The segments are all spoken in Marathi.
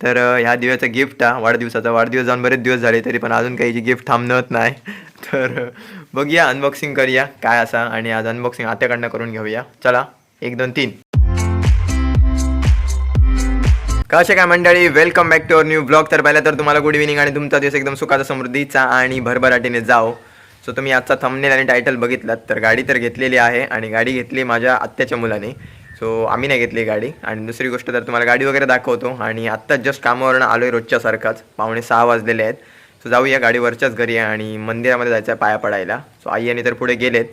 तर ह्या दिव्याचं गिफ्ट हा वाढदिवसाचा. वाढदिवस जाऊन बरेच दिवस झाले तरी पण अजून काही गिफ्ट थांबणत नाही. तर बघूया अनबॉक्सिंग करूया काय असा आणि आज अनबॉक्सिंग आत्याकडनं करून घेऊया. चला एक दोन तीन. कसे काय मंडळी? Welcome back to our new blog तर पहिला तर तुम्हाला गुड इव्हिनिंग आणि तुमचा दिवस एकदम सुखाचा समृद्धीचा आणि भरभराटीने जाओ. सो तुम्ही आजचा थंबनेल आणि टायटल बघितलात तर गाडी तर घेतलेली आहे आणि गाडी घेतली माझ्या आत्याच्या मुलाने. सो आम्ही नाही घेतली गाडी. आणि दुसरी गोष्ट तर तुम्हाला गाडी वगैरे दाखवतो आणि आत्ताच जस्ट कामावरनं आलो आहे रोजच्यासारखाच पाहुणे पावणे सहा वाजलेले आहेत. सो जाऊया गाडीवरच्याच घरी आणि मंदिरामध्ये जायचं आहे पाया पडायला. सो आई आणि तर पुढे गेलेत.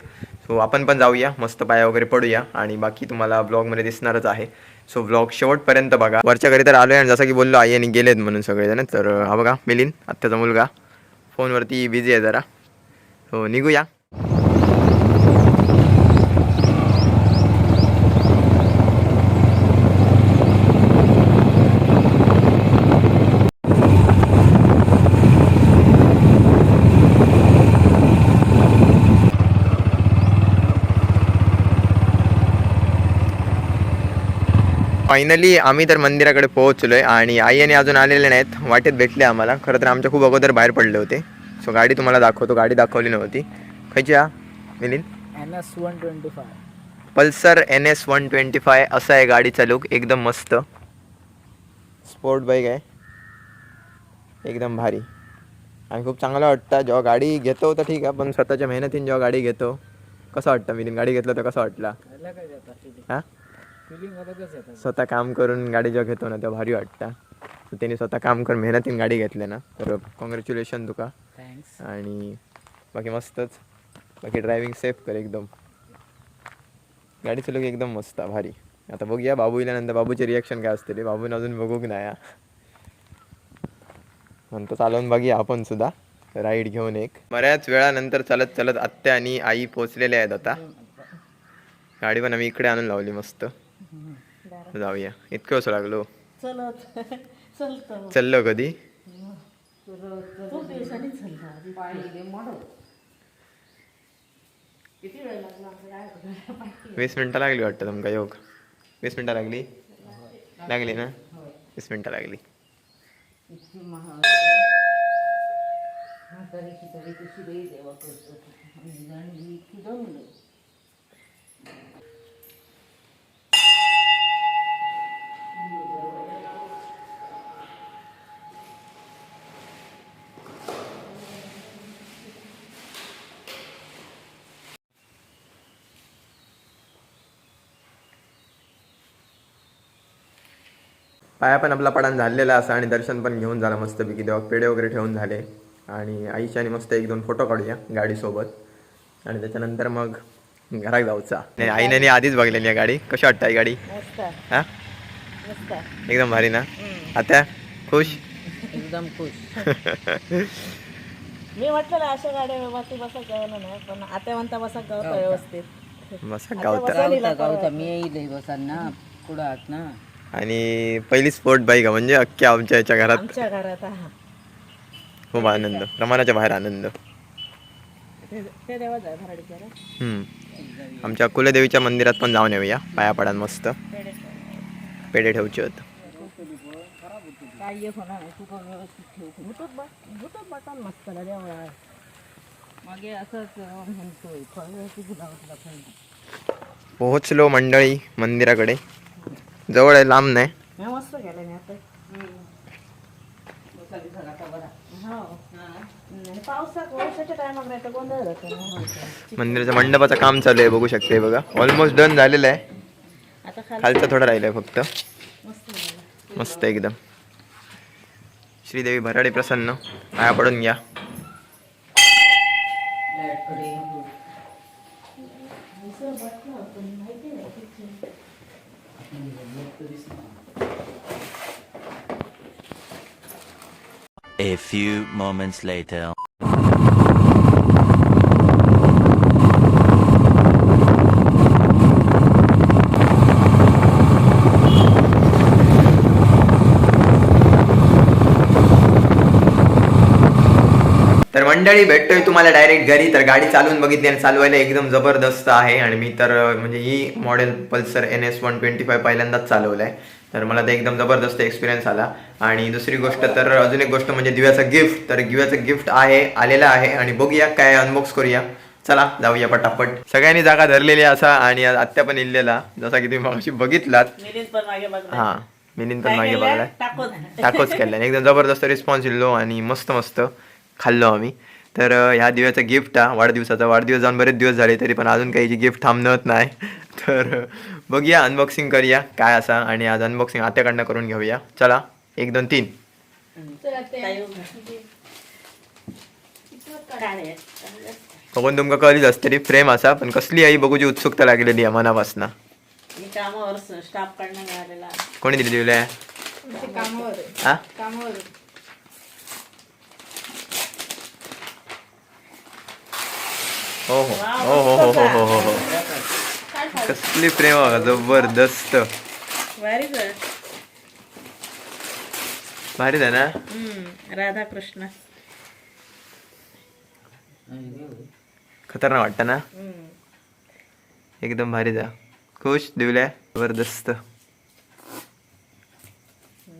सो आपण पण जाऊया मस्त पाया वगैरे पडूया. आणि बाकी तुम्हाला ब्लॉगमध्ये दिसणारच आहे. सो ब्लॉग शेवटपर्यंत बघा. वरच्या घरी तर आलो आहे आणि जसं की बोललो आई आणि गेलेत म्हणून सगळेजण. तर हा बघा मिलिन आत्ताचा मुलगा. फोनवरती बिझी आहे जरा. हो निघूया. फायनली आम्ही तर मंदिराकडे पोहोचलोय आणि आई आणि अजून आलेले नाहीत. वाटेत भेटले आम्हाला. खरं तर आमच्या खूप अगोदर बाहेर पडले होते. सो गाडी तुम्हाला दाखवतो. गाडी दाखवली नव्हती. खायची हा Milind? N S one twenty five. Pulsar N S one twenty five. असं आहे गाडीचा लुक एकदम मस्त. स्पोर्ट बाईक आहे. एकदम भारी. आणि खूप चांगलं वाटतं. जेव्हा गाडी घेतो तर ठीक आहे. पण स्वतःच्या मेहनतीने जेव्हा गाडी घेतो कसं वाटतं मिलिंद? गाडी घेतलं तर कसं वाटला? हां? स्वतः काम करून गाडी जेव्हा घेतो ना तेव्हा भारी वाटतं. तर त्यांनी स्वतः काम करून मेहनतीने गाडी घेतली ना. तर कॉंग्रॅच्युलेशन तुका थँक्स आणि बाकी मस्तच. बाकी ड्रायव्हिंग सेफ कर एकदम. गाडीचं लोक एकदम मस्त भारी. आता बघूया बाबू इल्यानंतर बाबूचे रिॲक्शन काय असते रे बाबूने अजून बघूक नाही. नंतर चालवून बघूया आपण सुद्धा. राईड घेऊन एक. बऱ्याच वेळानंतर चालत चालत आत्या आणि आई पोचलेले आहेत आता. गाडी पण आम्ही इकडे आणून लावली मस्त. जाऊया. इतकं असं लागलो. चलत. चलत. चाललो कधी? चलला काय वीस मिनटं लागली वाटतं तुमका योग. वीस मिनटं लागली? लागली ना? वीस मिनटं लागली. म्हातारी देवा करतो पाया पण आपला पडान झालेला असा आणि दर्शन पण घेऊन झालं मस्तपैकी. तेव्हा पेढे वगैरे ठेवून झाले. आणि आईच्या आणि मस्त एक दोन फोटो काढूया गाडीसोबत. आणि त्याच्यानंतर मग घरात जाऊचा. नाही आईने आधीच बघलेली आहे गाडी. कशी वाटतं ही गाडी? मस्त. हा? मस्त. एकदम भारी ना? आता खुश? एकदम खुश. मी म्हटलं ना अशा गाड्या बसा बसा गावलं नाही पण आता म्हणता बसा गावता. व्यवस्थित. मस्त गावता. गावता मी येईल बसांना पुढं आहात ना. आणि पहिली स्पोर्ट बाईक म्हणजे अख्ख्या आमच्या याच्या घरात. आमच्या घरात हा. खूप आनंद. प्रमाणाच्या बाहेर आनंद. ते ते देवाच आहे भराडीच्या रे. हम्म. आमच्या कुलदेवीच्या मंदिरात पण जाऊन येऊया. पाया पडान मस्त. पेढे ठेवचे होत काय एक होणार नाही, तू पण व्यवस्थित ठेव. भूतच बा भूतच बटन मस्त ना देवा मागे असंच अं, म्हणतोय. फळ व्यवस्थित गुलाबातला फळ पोहोचलो मंडळी मंदिराकडे. जवळ आहे लांब नाही. मस्त केलं मी आता. मंदिराच्या मंडपाचं काम चालू आहे बघू शकते बघा. ऑलमोस्ट डन झालेलं आहे. खालचं थोडं राहिलंय फक्त. मस्त एकदम. श्रीदेवी भराडे प्रसन्न पाया पडून घ्या. A few moments later. मंडळी भेटतोय तुम्हाला डायरेक्ट घरी तर गाडी चालवून बघितली आणि चालवायला एकदम जबरदस्त आहे. आणि मी तर म्हणजे ही model Pulsar N S one twenty five पहिल्यांदाच चालवलं आहे तर मला ते एकदम जबरदस्त एक्सपिरियन्स आला. आणि दुसरी गोष्ट तर अजून एक गोष्ट म्हणजे दिव्याचं गिफ्ट तर दिव्याचं गिफ्ट आहे आलेलं आहे. आणि बघूया काय अनबॉक्स करूया. चला जाऊया पटापट. सगळ्यांनी जागा धरलेली असा आणि आत्या पण इल्लेला. जसा की तुम्ही मागाशी बघितलात. हा मिलिंद पण मागे? बघायला टाकोच. केलं एकदम जबरदस्त रिस्पॉन्स दिलो आणि मस्त मस्त. खाल्लो आम्ही. तर ह्या दिव्याचं गिफ्ट हा वाढदिवसाचा. वाढदिवस जाऊन बरेच दिवस झाले तरी पण अजून काही गिफ्ट थांबणत नाही. तर बघूया अनबॉक्सिंग करूया काय असा आणि आज अनबॉक्सिंग आत्याकडनं करून घेऊया. चला एक दोन तीन? बघून तुमका कळलीच असतली फ्रेम असा पण कसली आई बघूची उत्सुकता लागलेली आहे मनापासून. कोणी दिली दिवल्या हा हो हो. हो हो हो हो हो हो हो. कसली प्रेम बघा जबरदस्त. भारीच आहे. ना हम्म, राधाकृष्ण. खतरनाक वाटतं ना? हम्म. एकदम भारीच आहे खुश दिवल्या जबरदस्त.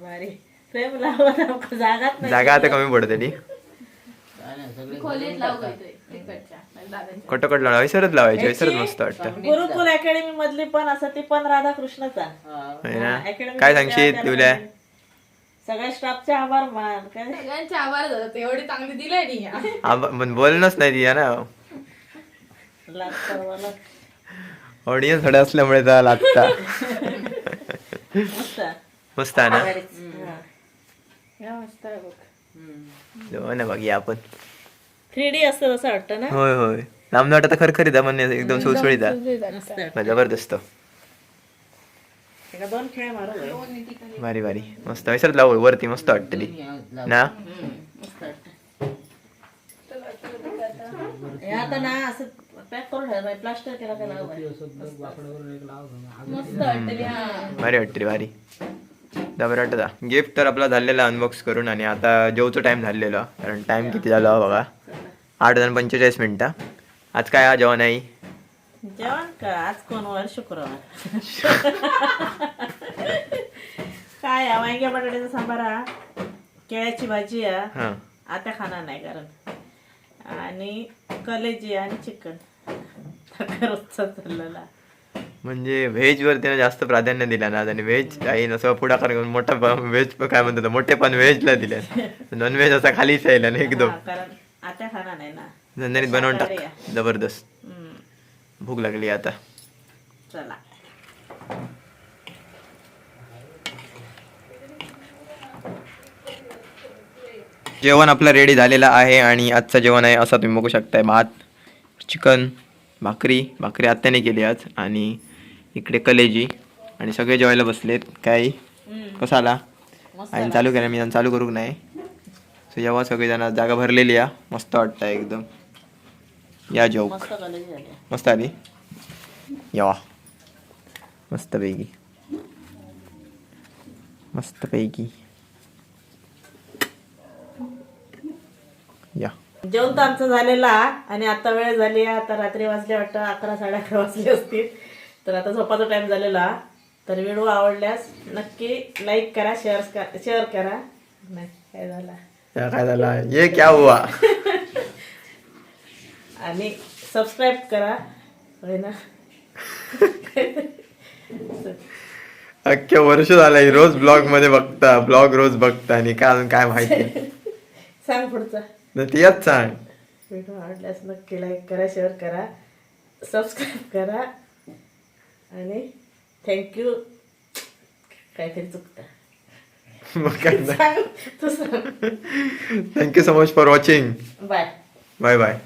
भारी. प्रेम जागाच नाही जागा आता कमी पडते ती. खोलीत लावू काहीतरी तिकडच्या दादांच्या. कटकट लावा विसरत लावायची विसरत मस्त वाटतं. गुरुकुल अकॅडमी मधली पण असं ती पण राधाकृष्णचा ना? Academy काय सांगशील दिवल्या? सगळ्या स्टाफचे आभार मान काय? सगळ्यांचे एवढी चांगली दिलंय नाही आब- पण बोलणंच नाही ती ना. लागतं मला. ऑडियन्स थोडे असल्यामुळे लागता मस्त. मस्त आहे ना? हा. या मस्त आहे बघ. हो ना बघूया आपण. थ्री डी असतं असं वाटतं ना? होय होय. लांब वाटत खरखरीत आहे म्हणजे एकदम वाटतं. जबरदस्त. एका दोन खेळ मारू होय. भारी भारी. मस्त. विसरत लावू वरती मस्त वाटते ती ना? आता ना असं पॅक करून ठेवलं प्लास्टर केला का लाव बाई. मस्त वाटतली हा. भारी वाटते रे भारी. जबर वाटत गिफ्ट तर आपला झालेला अनबॉक्स करून आणि आता जेवचं टाइम झालेला. कारण टाइम किती झाला हो बघा? आठ हजार पंचेचाळीस मिनिटं. आज काय हा जेवण आहे? जेवण का? आज कोण वर? शुक्रवार. काय वांग्या बटाट्याचा सांबार हा? केळ्याची भाजी हां? आता खाणार नाही कारण. आणि कलेजी आणि चिकन. रोजचा चाललेला. म्हणजे व्हेजवर त्यानं जास्त प्राधान्य दिलं ना आणि व्हेज काही नसं पुढाकार घेऊन मोठा व्हेज काय म्हणतात मोठे पण व्हेजला दिले. नॉन व्हेज असा खालीच यायला ना एकदम. कारण आता खाणार नाही ना. झंझणीत बनवून टाक. जबरदस्त. भूक लागली आता. चला. जेवण आपलं रेडी झालेलं आहे आणि आजचं जेवण आहे असं तुम्ही बघू शकताय. भात चिकन भाकरी भाकरी आत्याने केली आज आणि इकडे कलेजी आणि सगळे जेवायला बसलेत. काय? कसा आला आणि चालू केला मी चालू करू नाही? सो जेव्हा सगळेजण जागा भरलेली आहे मस्त वाटतं एकदम. या जेव मस्त आली? येवा मस्तपैकी. मस्तपैकी. या. जेवण तर आमचं झालेला आणि आता वेळ झाली. आता रात्री वाजले वाटतं अकरा साडे अकरा वाजले असतील. तर आता झोपाचा टाइम झालेला. तर व्हिडिओ आवडल्यास नक्की लाईक करा शेअर शेअर करा. नाही काय झाला? काय झाला? ये क्या हुआ आणि सबस्क्राईब करा. होय ना? अख्ख्या वर्ष झालंय रोज ब्लॉगमध्ये बघता ब्लॉग रोज बघता आणि काय अजून काय माहिती? सांग पुढचा. तीच सांग. व्हिडिओ आवडल्यास नक्की लाईक करा शेअर करा. सबस्क्राईब करा. आणि थँक्यू काहीतरी चुकतं. तू सांग. Thank you so much for watching bye bye bye